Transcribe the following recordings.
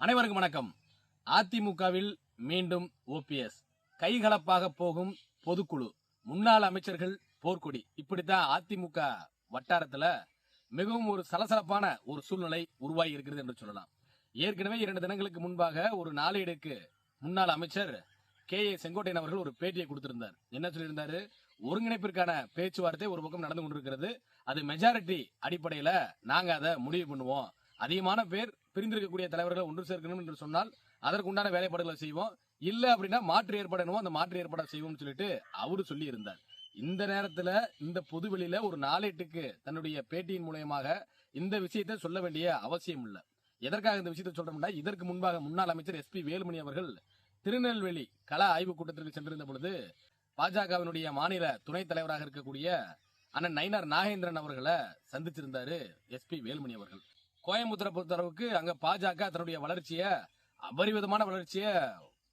அனைவருக்கும் வணக்கம். அதிமுகவில் மீண்டும் ஓபிஎஸ் கைகலப்பாக போகும் பொதுக்குழு. முன்னாள் அமைச்சர்கள் போர்க்கொடி. இப்படித்தான் அதிமுக வட்டாரத்துல மிகவும் ஒரு சலசலப்பான ஒரு சூழ்நிலை உருவாகி இருக்கிறது என்று சொல்லலாம். ஏற்கனவே இரண்டு தினங்களுக்கு முன்பாக ஒரு நாளேடுக்கு முன்னாள் அமைச்சர் கே. ஏ. செங்கோட்டையன் அவர்கள் ஒரு பேட்டியை கொடுத்திருந்தார். என்ன சொல்லியிருந்தாரு? ஒருங்கிணைப்பிற்கான பேச்சுவார்த்தை ஒரு பக்கம் நடந்து கொண்டிருக்கிறது. அது மெஜாரிட்டி அடிப்படையில நாங்க அதை முடிவு பண்ணுவோம். அதிகமான பேர் பிரிந்திருக்கக்கூடிய தலைவர்களை ஒன்று சேர்க்கணும் என்று சொன்னால் அதற்குண்டான வேலைப்பாடுகளை செய்வோம். இல்ல அப்படின்னா மாற்று ஏற்படணுமோ என்னவோ அந்த மாற்று ஏற்பட செய்வோம்னு சொல்லிட்டு அவரு சொல்லி இருந்தார் இந்த நேரத்துல இந்த பொதுவெளியில ஒரு நாளேட்டுக்கு தன்னுடைய பேட்டியின் மூலயமாக இந்த விஷயத்தை சொல்ல வேண்டிய அவசியம் இல்லை. எதற்காக இந்த விஷயத்தை சொல்றோம்னா இதற்கு முன்பாக முன்னாள் அமைச்சர் எஸ்பி வேலுமணி அவர்கள் திருநெல்வேலி கள ஆய்வு கூட்டத்திற்கு சென்றிருந்த பொழுது பாஜகவினுடைய மாநில துணைத் தலைவராக இருக்கக்கூடிய அண்ணன் நயினார் நாகேந்திரன் அவர்களை சந்திச்சிருந்தாரு எஸ்பி வேலுமணி அவர்கள். கோயம்புத்தூரை பொறுத்தளவுக்கு அங்க பாஜக தன்னுடைய வளர்ச்சியை அபரிவிதமான வளர்ச்சியை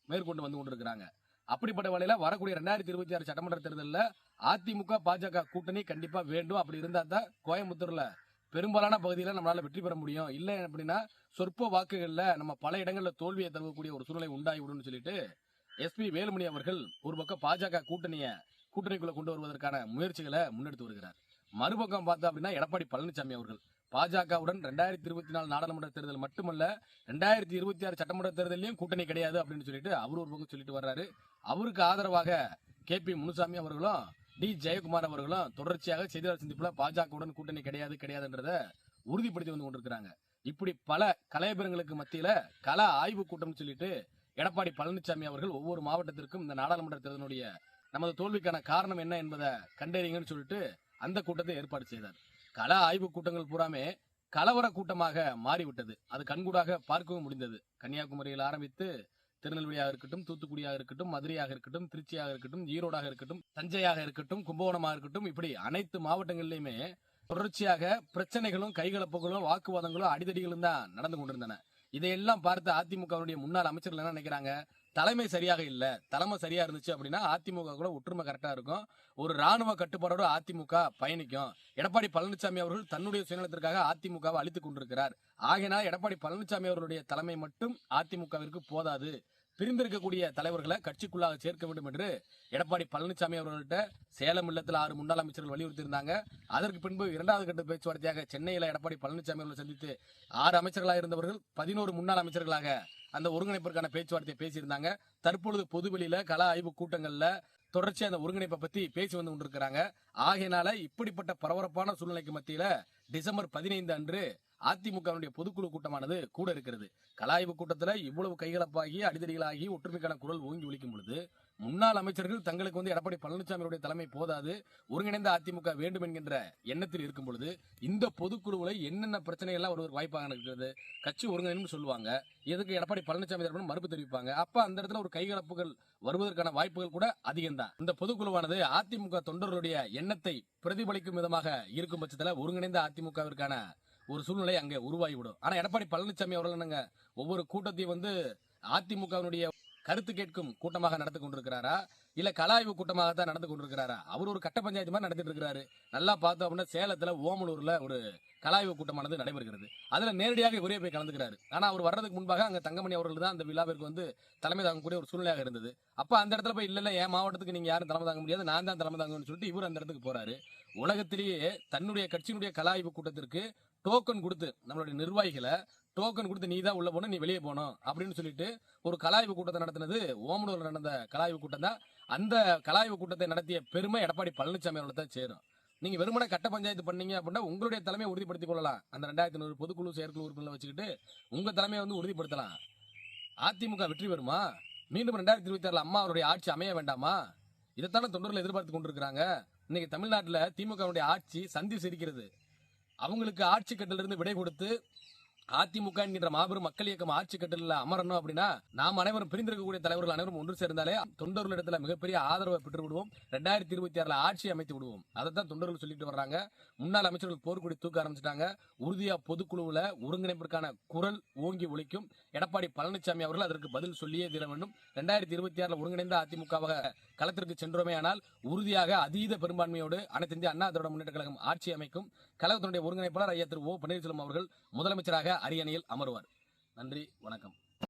மேற்கொண்டு வந்து கொண்டிருக்கிறாங்க. அப்படிப்பட்ட வகையில வரக்கூடிய ரெண்டாயிரத்தி இருபத்தி ஆறு சட்டமன்ற தேர்தலில் அதிமுக பாஜக கூட்டணி கண்டிப்பா வேண்டும். அப்படி இருந்தா தான் கோயம்புத்தூர்ல பெரும்பாலான பகுதியில் நம்மளால வெற்றி பெற முடியும். இல்லை அப்படின்னா சொற்ப வாக்குகள்ல நம்ம பல இடங்கள்ல தோல்வியை தழுவக்கூடிய ஒரு சூழ்நிலை உண்டாகிவிடும் சொல்லிட்டு எஸ்பி வேலுமணி அவர்கள் ஒரு பக்கம் பாஜக கூட்டணிய கூட்டணிக்குள்ள கொண்டு வருவதற்கான முயற்சிகளை முன்னெடுத்து வருகிறார். மறுபக்கம் பார்த்தா அப்படின்னா எடப்பாடி பழனிசாமி அவர்கள். பாஜகவுடன் ரெண்டாயிரத்தி இருபத்தி நாலு நாடாளுமன்ற தேர்தல் மட்டுமல்ல ரெண்டாயிரத்தி இருபத்தி ஆறு சட்டமன்ற தேர்தலையும் கூட்டணி கிடையாது அப்படின்னு சொல்லிட்டு அவர் ஒரு பக்கம் சொல்லிட்டு வர்றாரு. அவருக்கு ஆதரவாக கே பி முனுசாமி அவர்களும் டி ஜெயக்குமார் அவர்களும் தொடர்ச்சியாக செய்தியாளர் சந்திப்புல பாஜகவுடன் கூட்டணி கிடையாது கிடையாதுன்றத உறுதிப்படுத்தி வந்து கொண்டிருக்கிறாங்க. இப்படி பல கலையபெருங்களுக்கு மத்தியில கல ஆய்வு கூட்டம்னு சொல்லிட்டு எடப்பாடி பழனிசாமி அவர்கள் ஒவ்வொரு மாவட்டத்திற்கும் இந்த நாடாளுமன்ற தேர்தலுடைய நமது தோல்விக்கான காரணம் என்ன என்பதை கண்டறிங்கன்னு சொல்லிட்டு அந்த கூட்டத்தை ஏற்பாடு செய்தார். கள ஆய்வு கூட்டங்கள் பூராமே கலவர கூட்டமாக மாறிவிட்டது. அது கண்கூடாக பார்க்கவும் முடிந்தது. கன்னியாகுமரியில் ஆரம்பித்து திருநெல்வேலியாக இருக்கட்டும் தூத்துக்குடியாக இருக்கட்டும் மதுரையாக இருக்கட்டும் திருச்சியாக இருக்கட்டும் ஈரோடாக இருக்கட்டும் தஞ்சையாக இருக்கட்டும் கும்பகோணமாக இருக்கட்டும் இப்படி அனைத்து மாவட்டங்களிலுமே தொடர்ச்சியாக பிரச்சனைகளும் கைகலப்புகளும் வாக்குவாதங்களும் அடிதடிகளும் தான் நடந்து கொண்டிருந்தன. இதையெல்லாம் பார்த்து அதிமுகவுடைய முன்னாள் அமைச்சர்கள் என்ன நினைக்கிறாங்க? தலைமை சரியாக இல்லை தலைமை சரியா இருந்துச்சு அப்படின்னா அதிமுக கூட ஒற்றுமை கரெக்டா இருக்கும். ஒரு ராணுவ கட்டுப்பாடோட அதிமுக பயணிக்கும். எடப்பாடி பழனிசாமி அவர்கள் தன்னுடைய சுயநலத்திற்காக அதிமுகவை அழித்துக் கொண்டிருக்கிறார். ஆகையினால் எடப்பாடி பழனிசாமி அவர்களுடைய தலைமை மட்டும் அதிமுகவிற்கு போதாது. பிரிந்திருக்கக்கூடிய தலைவர்களை கட்சிக்குள்ளாக சேர்க்க வேண்டும் என்று எடப்பாடி பழனிசாமி அவர்கள்ட்ட சேலம் இல்லத்தில் ஆறு முன்னாள் அமைச்சர்கள் வலியுறுத்தியிருந்தாங்க. அதற்கு பின்பு இரண்டாவது கட்ட பேச்சுவார்த்தையாக சென்னையில் எடப்பாடி பழனிசாமி அவர்களை சந்தித்து ஆறு அமைச்சர்களாக இருந்தவர்கள் பதினோரு முன்னாள் அமைச்சர்களாக அந்த ஒருங்கிணைப்பிற்கான பேச்சுவார்த்தையை பேசியிருந்தாங்க. தற்பொழுது பொதுவெளியில கள ஆய்வு கூட்டங்கள்ல தொடர்ச்சி அந்த ஒருங்கிணைப்பை பத்தி பேசி வந்து கொண்டிருக்கிறாங்க. ஆகையினால இப்படிப்பட்ட பரபரப்பான சூழ்நிலைக்கு மத்தியில டிசம்பர் பதினைந்து அன்று அதிமுகவினுடைய பொதுக்குழு கூட்டமானது கூட இருக்கிறது. கலாய்வு கூட்டத்துல இவ்வளவு கைகலப்பாகி அடிதடிகளாகி ஒற்றுமைக்கான குரல் ஓங்கி ஒழிக்கும் பொழுது முன்னாள் அமைச்சர்கள் தங்களுக்கு வந்து எடப்பாடி பழனிசாமியுடைய தலைமை போதாது ஒருங்கிணைந்த அதிமுக வேண்டும் என்கின்ற எண்ணத்தில் இருக்கும் பொழுது இந்த பொதுக்குழுவில் என்னென்ன பிரச்சனை எல்லாம் வருவதற்கு வாய்ப்பாக இருக்கிறது கட்சி ஒருங்கிணைன்னு சொல்லுவாங்க. எதுக்கு எடப்பாடி பழனிசாமி தரப்பு மறுப்பு தெரிவிப்பாங்க. அப்ப அந்த இடத்துல ஒரு கைகலப்புகள் வருவதற்கான வாய்ப்புகள் கூட அதிகம் தான் இந்த பொதுக்குழுவானது அதிமுக தொண்டர்களுடைய எண்ணத்தை பிரதிபலிக்கும் விதமாக இருக்கும் பட்சத்துல ஒருங்கிணைந்த அதிமுகவிற்கான ஒரு சூழ்நிலை அங்கே உருவாகிவிடும். ஆனால் எடப்பாடி பழனிசாமி அவர்கள் என்னங்க ஒவ்வொரு கூட்டத்தையும் வந்து அதிமுகவினுடைய கருத்து கேட்கும் கூட்டமாக நடந்து கொண்டிருக்கிறாரா? இல்ல கலாய்வு கூட்டமாக தான் நடந்து கொண்டிருக்கிறாரா? அவர் ஒரு கட்ட பஞ்சாயத்து மாதிரி நடத்திட்டு இருக்கிறாரு. நல்லா பார்த்தோம் அப்படின்னா சேலத்துல ஓமலூர்ல ஒரு கலாய்வு கூட்டமானது நடைபெறுகிறது. அதுல நேரடியாக இவரே போய் கலந்துக்கிறாரு. ஆனா அவர் வர்றதுக்கு முன்பாக அங்க தங்கமணி அவர்கள் தான் அந்த விழாவிற்கு வந்து தலைமை தாங்கக்கூடிய ஒரு சூழ்நிலையாக இருந்தது. அப்ப அந்த இடத்துல போய் இல்ல இல்ல என் மாவட்டத்துக்கு நீங்க யாரும் தலைமை தாங்க முடியாது. நான் தான் தலைமை தாங்கன்னு சொல்லிட்டு இவர் அந்த இடத்துக்கு போறாரு. உலகத்திலேயே தன்னுடைய கட்சியினுடைய கலாய்வு கூட்டத்திற்கு டோக்கன் கொடுத்து நம்மளுடைய நிர்வாகிகளை டோக்கன் கொடுத்து நீ தான் உள்ள போன நீ வெளியே போகணும் அப்படின்னு சொல்லிட்டு ஒரு கலாய்வு கூட்டத்தை நடத்தினது ஓமனூர்ல நடந்த கலாய்வு கூட்டம் தான். அந்த கலாய்வு கூட்டத்தை நடத்திய பெருமை எடப்பாடி பழனிசாமி அவர்களை தான் சேரும். நீங்க வெறுமனே கட்ட பஞ்சாயத்து பண்ணீங்க அப்படின்னா உங்களுடைய தலைமையை உறுதிப்படுத்திக் கொள்ளலாம். அந்த ரெண்டாயிரத்தி நூறு பொதுக்குழு செயற்குழு உறுப்பினர்களை வச்சுக்கிட்டு உங்க தலைமையை வந்து உறுதிப்படுத்தலாம். அதிமுக வெற்றி பெறுமா? மீண்டும் ரெண்டாயிரத்தி இருபத்தி ஆறுல அம்மா அவருடைய ஆட்சி அமைய வேண்டாமா? இதைத்தானே தொண்டர்கள் எதிர்பார்த்து கொண்டிருக்கிறாங்க. இன்னைக்கு தமிழ்நாட்டில் திமுகவுடைய ஆட்சி சந்தி சிரிக்கிறது. அவங்களுக்கு ஆட்சி கட்டிலிருந்து விடை கொடுத்து அதிமுக என்கின்ற மாபெரும் மக்கள் இயக்கம் ஆட்சி கட்டலில் அமரணும் அப்படின்னா நாம் அனைவரும் பிரிந்திருக்கக்கூடிய தலைவர்கள் அனைவரும் ஒன்று சேர்ந்தாலே தொண்டர்கள் இடத்துல மிகப்பெரிய ஆதரவை பெற்று விடுவோம் ரெண்டாயிரத்தி இருபத்தி ஆறுல ஆட்சி அமைத்து விடுவோம். அதை தான் தொண்டர்கள் சொல்லிட்டு வர்றாங்க. முன்னாள் அமைச்சர்கள் போர்க்குடி தூக்க ஆரம்பிச்சிட்டாங்க. உறுதியா பொதுக்குழுவில் ஒருங்கிணைப்பிற்கான குரல் ஓங்கி ஒழிக்கும் எடப்பாடி பழனிசாமி அவர்கள் அதற்கு பதில் சொல்லியே தீர வேண்டும். ரெண்டாயிரத்தி இருபத்தி ஆறுல ஒருங்கிணைந்த அதிமுகவாக களத்திற்கு சென்றோமே ஆனால் உறுதியாக அதீத பெரும்பான்மையோடு அனைத்து இந்திய அண்ணா திராவிட முன்னேற்ற கழகம் ஆட்சி அமைக்கும். கழகத்தினுடைய ஒருங்கிணைப்பாளர் ஐயா திரு ஓ பன்னீர்செல்வம் அவர்கள் முதலமைச்சராக அரியணையில் அமருவார். நன்றி வணக்கம்.